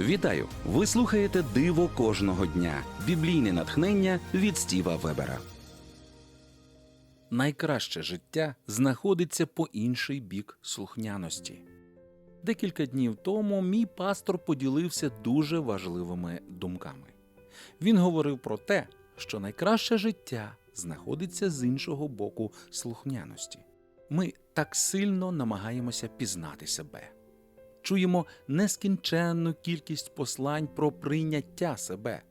Вітаю! Ви слухаєте Диво кожного дня. Біблійне натхнення від Стіва Вебера. Найкраще життя знаходиться по інший бік слухняності. Декілька днів тому мій пастор поділився дуже важливими думками. Він говорив про те, що найкраще життя знаходиться з іншого боку слухняності. Ми так сильно намагаємося пізнати себе. Чуємо нескінченну кількість послань про прийняття себе.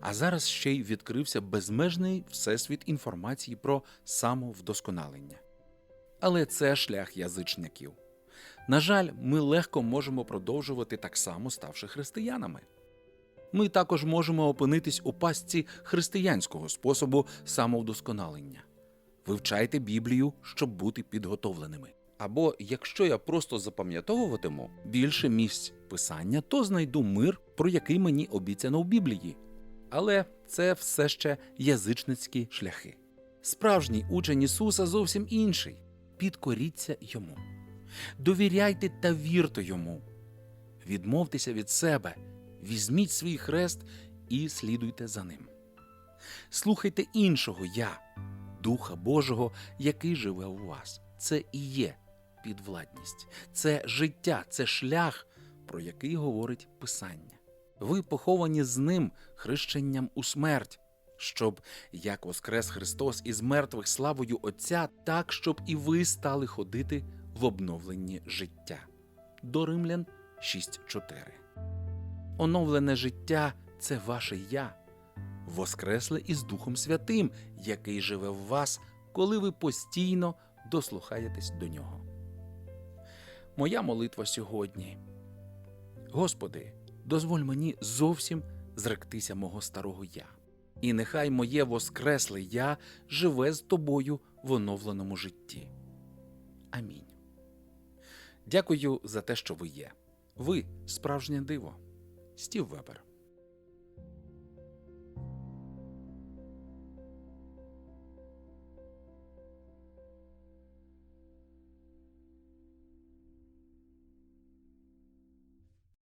А зараз ще й відкрився безмежний всесвіт інформації про самовдосконалення. Але це шлях язичників. На жаль, ми легко можемо продовжувати так само, ставши християнами. Ми також можемо опинитись у пастці християнського способу самовдосконалення. Вивчайте Біблію, щоб бути підготовленими. Або якщо я просто запам'ятовуватиму більше місць писання, то знайду мир, про який мені обіцяно в Біблії. Але це все ще язичницькі шляхи. Справжній учень Ісуса зовсім інший. Підкоріться йому. Довіряйте та вірте йому. Відмовтеся від себе, візьміть свій хрест і слідуйте за ним. Слухайте іншого я, Духа Божого, який живе у вас. Це і є підвладність, це життя, це шлях, про який говорить Писання. Ви поховані з ним хрещенням у смерть, щоб, як воскрес Христос із мертвих славою Отця, так, щоб і ви стали ходити в обновленні життя. До Римлян 6.4. Оновлене життя це ваше я, воскресле із Духом Святим, який живе в вас, коли ви постійно дослухаєтесь до нього. Моя молитва сьогодні. Господи, дозволь мені зовсім зректися мого старого я, і нехай моє воскресле я живе з тобою в оновленому житті. Амінь. Дякую за те, що ви є. Ви справжнє диво. Стів Вебер.